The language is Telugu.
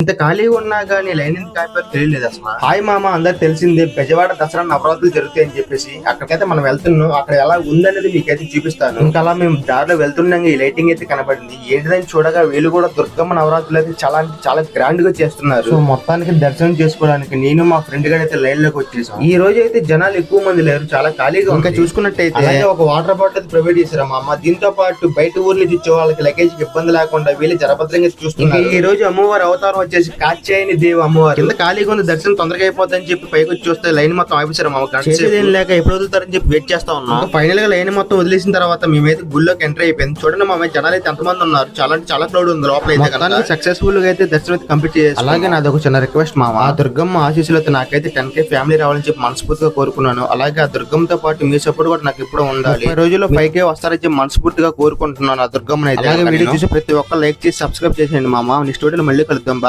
ఇంత ఖాళీగా ఉన్నా గానీ లైన్ ఎందుకు కాకపోతే తెలియలేదు అసలు. హాయ్ మామ అందరు తెలిసిందే బెజవాడ దసరా నవరాత్రులు జరుగుతాయి అని చెప్పేసి అక్కడికైతే మనం వెళ్తున్నాం. అక్కడ ఎలా ఉందనేది మీకైతే చూపిస్తాను. ఇంకా అలా మేము దారిలో వెళ్తుండగా ఈ లైటింగ్ అయితే కనబడింది. ఏంటిదని చూడగా వీళ్ళు కూడా దుర్గమ్మ నవరాత్రులు అయితే చాలా చాలా గ్రాండ్గా చేస్తున్నారు. సో మొత్తానికి దర్శనం చేసుకోవడానికి నేను మా ఫ్రెండ్ గారు అయితే లైన్లోకి వచ్చేసాం. ఈ రోజు అయితే జనాలు ఎక్కువ మంది లేరు చాలా ఖాళీగా ఇంకా చూసుకున్నట్టయితే ఒక వాటర్ బాటిల్ ప్రొవైడ్ చేశారు మా అమ్మ దీంతో పాటు బయట ఊర్ల నుంచి వచ్చే వాళ్ళకి లగేజ్ ఇబ్బంది లేకుండా వీళ్ళు జరభద్రంగా చూస్తున్నారు. ఈ రోజు అమ్మవారి అవతారం వచ్చేసి కాచేయని దేవి అమ్మవారు. కింద ఖాళీగా ఉంది దర్శనం తొందరగా అయిపోతుందని చెప్పి పైకి వచ్చి చూస్తే లైన్ మొత్తం ఆఫీసర్ మా ఏం లేక ఎప్పుడు వదులుతారని చెప్పి వెయిట్ చేస్తా ఉన్నాం. ఫైనల్గా లైన్ మొత్తం వదిలేసిన తర్వాత మేమైతే గుళ్ళోకి ఎంటర్ అయిపోయింది. చూడండి మా జనాలు అయితే ఎంతమంది ఉన్నారు. చాలా అంటే చాలా క్రౌడ్ ఉంది లోపల అయితే సక్సెస్ఫుల్గా అయితే దర్శనం అయితే కంప్లీట్ చేసి అలాగే నాది ఒక చిన్న రిక్వెస్ట్ మామ. ఆ. దుర్గమ్మ ఆశీస్సులతో నాకైతే టెన్ కే ఫ్యామిలీ రావాలని చెప్పి మనస్ఫూర్తిగా కోరుకున్నాను. అలాగే ఆ దుర్గమ్మతో పాటు మీ సపోర్ట్ కూడా నాకు ఎప్పుడూ ఉండాలి. ఈ రోజుల్లో ఫైవ్ కే వస్తారని చెప్పి మనస్ఫూర్తిగా కోరుకుంటున్నాను ఆ దుర్గమ్మని అయితే. అలాగే వీడియో చూసి ప్రతి ఒక్క లైక్ చేసి సబ్స్క్రైబ్ చేసేయండి మామ. నెక్స్ట్ వీడియోలో మళ్ళీ కలుద్దాం. బా